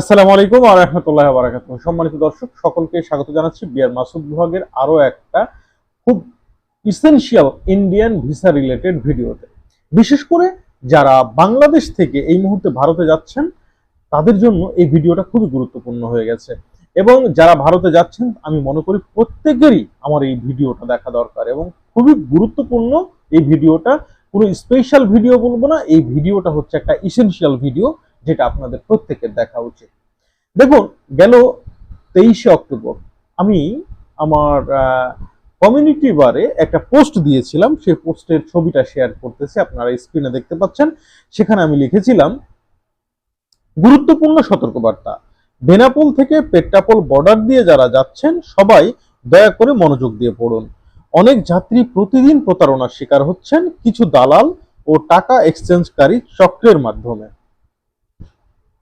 আসসালামু আলাইকুম ওয়া রাহমাতুল্লাহি ওয়া বারাকাতুহু। সম্মানিত দর্শক, সকলকে স্বাগত জানাচ্ছি বিআর মাসুদ বিভাগের আরও একটা খুব ইসেনশিয়াল ইন্ডিয়ান ভিসা রিলেটেড ভিডিওতে। বিশেষ করে যারা বাংলাদেশ থেকে এই মুহূর্তে ভারতে যাচ্ছেন, তাদের জন্য এই ভিডিওটা খুবই গুরুত্বপূর্ণ হয়ে গেছে। এবং যারা ভারতে যাচ্ছেন, আমি মনে করি প্রত্যেকেরই আমার এই ভিডিওটা দেখা দরকার এবং খুবই গুরুত্বপূর্ণ এই ভিডিওটা। কোনো স্পেশাল ভিডিও বলব না, এই ভিডিওটা হচ্ছে একটা ইসেনশিয়াল ভিডিও যেটা আপনাদের প্রত্যেকের দেখা উচিত। দেখুন, গেল তেইশে অক্টোবর আমি আমার কমিউনিটি বারে একটা পোস্ট দিয়েছিলাম। সেই পোস্টের ছবিটা শেয়ার করতেছি, আপনারা স্ক্রিনে দেখতে পাচ্ছেন। সেখানে আমি লিখেছিলাম, গুরুত্বপূর্ণ সতর্কবার্তা। বেনাপোল থেকে পেট্টাপোল বর্ডার দিয়ে যারা যাচ্ছেন, সবাই দয়া করে মনোযোগ দিয়ে পড়ুন। অনেক যাত্রী প্রতিদিন প্রতারণার শিকার হচ্ছেন, কিছু দালাল ও টাকা এক্সচেঞ্জকারী চক্রের মাধ্যমে।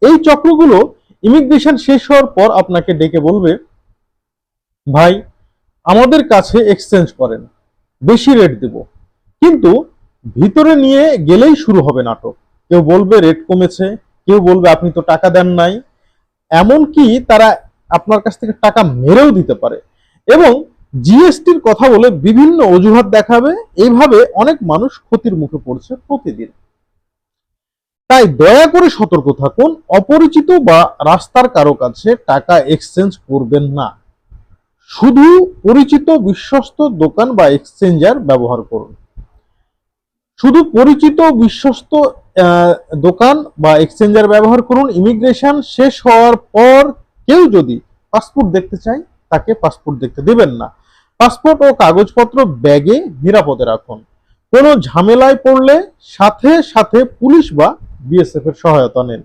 এই চক্রগুলো ইমিগ্রেশন শেষ হওয়ার পর আপনাকে ডেকে বলবে, ভাই, আমাদের কাছে এক্সচেঞ্জ করেন, বেশি রেট দেব। কিন্তু ভিতরে নিয়ে গেলেই শুরু হবে নাটক। কেউ বলবে রেট কমেছে, কেউ বলবে আপনি তো টাকা দেন নাই। এমনকি তারা আপনার কাছ থেকে টাকা মেরেও দিতে পারে। এবং জিএসটির কথা বলে বিভিন্ন অজুহাত দেখাবে। এইভাবে অনেক মানুষ ক্ষতির মুখে পড়ছে প্রতিদিন। তাই দয়া করে সতর্ক থাকুন, অপরিচিত বা রাস্তার কারও কাছে টাকা এক্সচেঞ্জ করবেন না। শুধু পরিচিত বিশ্বস্ত দোকান বা এক্সচেঞ্জার ব্যবহার করুন। শুধু পরিচিত বিশ্বস্ত দোকান বা এক্সচেঞ্জার ব্যবহার করুন ইমিগ্রেশন শেষ হওয়ার পর কেউ যদি পাসপোর্ট দেখতে চায়, তাকে পাসপোর্ট দেখতে দেবেন না। পাসপোর্ট ও কাগজপত্র ব্যাগে নিরাপদে রাখুন। কোনো ঝামেলায় পড়লে সাথে সাথে পুলিশ বা বিএসএফ এর সহায়তা নেন।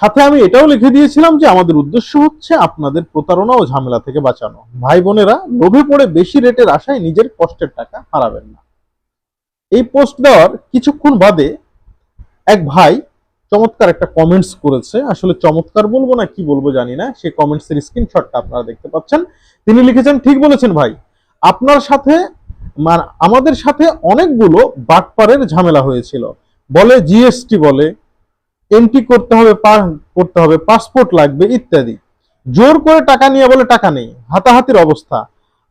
সাথে আমি এটাও লিখে দিয়েছিলাম যে আমাদের উদ্দেশ্য হচ্ছে আপনাদের প্রতারণা ও ঝামেলা থেকে বাঁচানো। ভাই বোনেরা, লোভে পড়ে বেশি রেটের আশায় নিজের কষ্টের টাকা হারাবেন না। এই পোস্ট দেওয়ার কিছুক্ষণ বাদে এক ভাই চমৎকার একটা কমেন্টস করেছে। আসলে চমৎকার বলব না কি বলব জানি না সেই কমেন্টস এর স্ক্রিনশটটা আপনারা দেখতে পাচ্ছেন। তিনি লিখেছেন, ঠিক বলেছেন ভাই। আপনার সাথে মানে আমাদের সাথে অনেকগুলো বাটপারের ঝামেলা হয়েছিল। বলে জিএসটি বলে এন্ট্রি করতে হবে করতে হবে পাসপোর্ট লাগবে, ইত্যাদি। জোর করে টাকা নিয়ে বলে টাকা নেই, হাতাহাতির অবস্থা।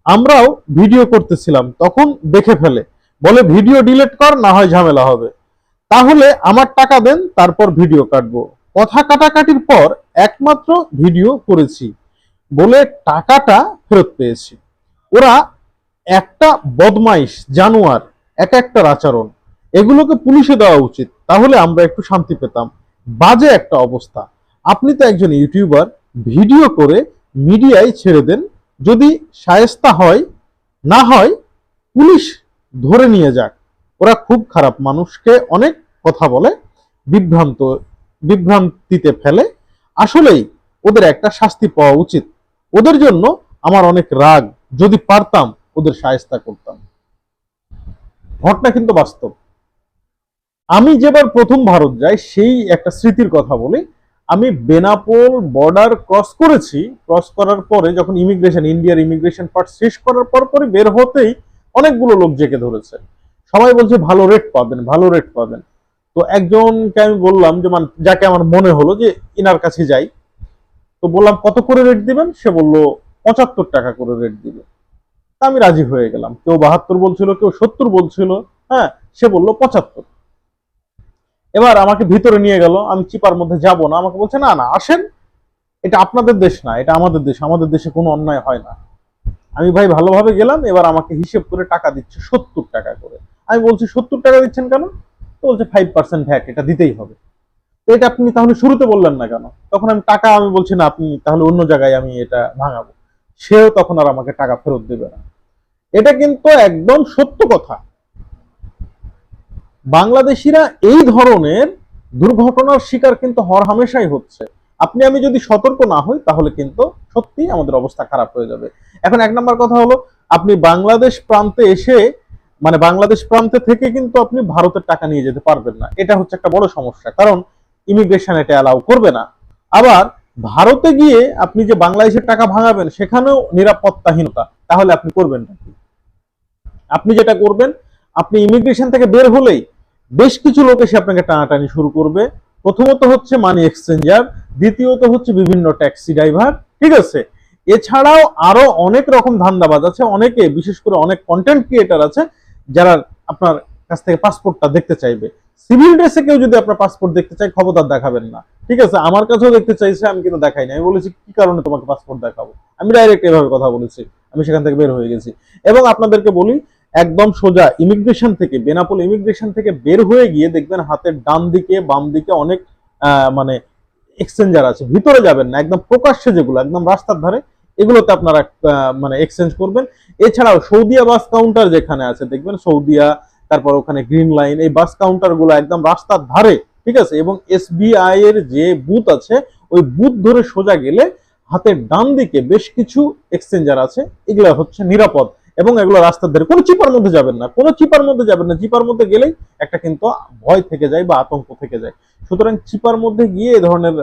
আমরাও ভিডিও করতেছিলাম, তখন দেখে ফেলে। বলে, ভিডিও ডিলিট কর, না হয় ঝামেলা হবে। তাহলে আমার টাকা দেন, তারপর ভিডিও কাটবো। কথা কাটাকাটির পর একমাত্র ভিডিও করেছি। বলে, টাকাটা ফেরত পেয়েছি। ওরা একটা বদমাইশ, জানোয়ার, এক একটার আচরণ। এগুলোকে পুলিশে দেওয়া উচিত। তাহলে আমরা একটু শান্তি পেতাম। বাজে একটা অবস্থা। আপনি তো একজন ইউটিউবার, ভিডিও করে মিডিয়ায় ছেড়ে দেন। যদি সায়স্তা হয়, না হয়, পুলিশ ধরে নিয়ে যাক। ওরা খুব খারাপ মানুষকে অনেক কথা বলে, বিভ্রান্ত, বিভ্রান্তিতে ফেলে। আসলেই ওদের একটা শাস্তি পাওয়া উচিত। ওদের জন্য আমার অনেক রাগ। যদি পারতাম, ওদের সায়স্তা করতাম। ঘটনা কিন্তু বাস্তব। আমি যেবার প্রথম ভারত যাই, সেই একটা স্মৃতির কথা বলি। আমি বেনাপোল বর্ডার ক্রস করেছি। ক্রস করার পরে যখন ইমিগ্রেশন ইন্ডিয়ার ইমিগ্রেশন পার্ট শেষ করার পর পরে বের হতেই অনেকগুলো লোক জেকে ধরেছে। সবাই বলছে, ভালো রেট পাবেন, ভালো রেট পাবেন। তো একজনকে আমি বললাম যে মানে যাকে আমার মনে হলো যে ইনার কাছে যাই। তো বললাম, কত করে রেট দিবেন? সে বলল, পঁচাত্তর টাকা করে রেট দিবে। তা আমি রাজি হয়ে গেলাম। কেউ বাহাত্তর বলছিল, কেউ সত্তর বলছিল। হ্যাঁ সে বলল, পঁচাত্তর। এবার আমাকে ভিতরে নিয়ে গেল, আমি চিপার মধ্যে যাব না। আমাকে বলছে, না না, আসেন। এটা আপনাদের দেশ না, এটা আমাদের দেশ, আমাদের দেশে কোনো অন্যায় হয় না। আমি, ভাই, ভালোভাবে গেলাম, এবার আমাকে হিসেব করে টাকা দিচ্ছে, সত্তর টাকা করে। আমি বলছি, সত্তর টাকা দিচ্ছেন কেন? তো বলছে ফাইভ পার্সেন্ট ভ্যাট এটা দিতেই হবে। এটা আপনি তাহলে শুরুতে বললেন না কেন? তখন আমি টাকা, আমি বলছি, না, আপনি তাহলে অন্য জায়গায় আমি এটা ভাঙাবো। সেও তখন আর আমাকে টাকা ফেরত দেবে না। এটা কিন্তু একদম সত্য কথা। বাংলাদেশিরা এই ধরনের দুর্ঘটনার শিকার কিন্তু হর হামেশাই হচ্ছে। আপনি, আমি যদি সতর্ক না হই, তাহলে কিন্তু সত্যি আমাদের অবস্থা খারাপ হয়ে যাবে। এখন এক নম্বর কথা হলো, আপনি বাংলাদেশ প্রান্তে এসে মানে বাংলাদেশ প্রান্তে থেকে কিন্তু আপনি ভারতের টাকা নিয়ে যেতে পারবেন না। এটা হচ্ছে একটা বড় সমস্যা, কারণ ইমিগ্রেশন এটা অ্যালাউ করবে না। আবার ভারতে গিয়ে আপনি যে বাংলাদেশের টাকা ভাঙাবেন, সেখানেও নিরাপত্তাহীনতা। তাহলে আপনি করবেন না আপনি যেটা করবেন, আপনি ইমিগ্রেশন থেকে বের হলেই বেশ কিছু লোক এসে আপনাকে টানাটানি শুরু করবে। প্রথমত হচ্ছে মানি এক্সচেঞ্জার দ্বিতীয়ত হচ্ছে বিভিন্ন ট্যাক্সি ড্রাইভার ঠিক আছে? এছাড়াও আরও অনেক রকম ধান্দাবাজ আছে, অনেকে, বিশেষ করে অনেক কন্টেন্ট ক্রিয়েটার আছে, যারা আপনার কাছ থেকে পাসপোর্টটা দেখতে চাইবে। সিভিল ড্রেসে কেউ যদি আপনার পাসপোর্ট দেখতে চায়, খবরদার দেখাবেন না। ঠিক আছে? আমার কাছেও দেখতে চাইছে, আমি কিন্তু দেখাই না আমি বলেছি, কি কারণে তোমাকে পাসপোর্ট দেখাবো? আমি ডাইরেক্ট এভাবে কথা বলেছি। আমি সেখান থেকে বের হয়ে গেছি। এবং আপনাদেরকে বলি একদম সোজা ইমিগ্রেশন থেকে, বেনাপোল ইমিগ্রেশন থেকে বের হয়ে গিয়ে দেখবেন হাতের ডান দিকে, বাম দিকে অনেক মানে এক্সচেঞ্জার আছে। ভিতরে যাবেন না, একদম প্রকাশ্যে যেগুলো, একদম রাস্তার ধারে, এগুলোতে আপনারা মানে এক্সচেঞ্জ করবেন। এছাড়াও সৌদিয়া বাস কাউন্টার যেখানে আছে, দেখবেন সৌদিয়া তারপর ওখানে গ্রিন লাইন এই বাস কাউন্টারগুলো একদম রাস্তার ধারে, ঠিক আছে? এবং এসবিআই এর যে বুথ আছে, ওই বুথ ধরে সোজা গেলে হাতের ডান দিকে বেশ কিছু এক্সচেঞ্জার আছে, এগুলো হচ্ছে নিরাপদ। এবং এগুলো রাস্তার ধারে, কোনো চিপার মধ্যে যাবেন না, কোনো চিপার মধ্যে যাবেন না, চিপার মধ্যে গেলেই একটা কিন্তু ভয় থেকে যায় বা আতঙ্ক থেকে যায়। সুতরাং চিপার মধ্যে গিয়ে এ ধরনের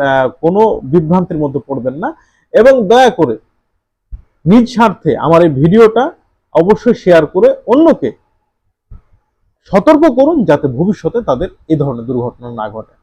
কোনো বিভ্রান্তির মধ্যে পড়বেন না এবং দয়া করে নিজ স্বার্থে আমার এই ভিডিওটা অবশ্যই শেয়ার করে অন্যকে সতর্ক করুন যাতে ভবিষ্যতে তাদের এ ধরনের দুর্ঘটনা না ঘটে।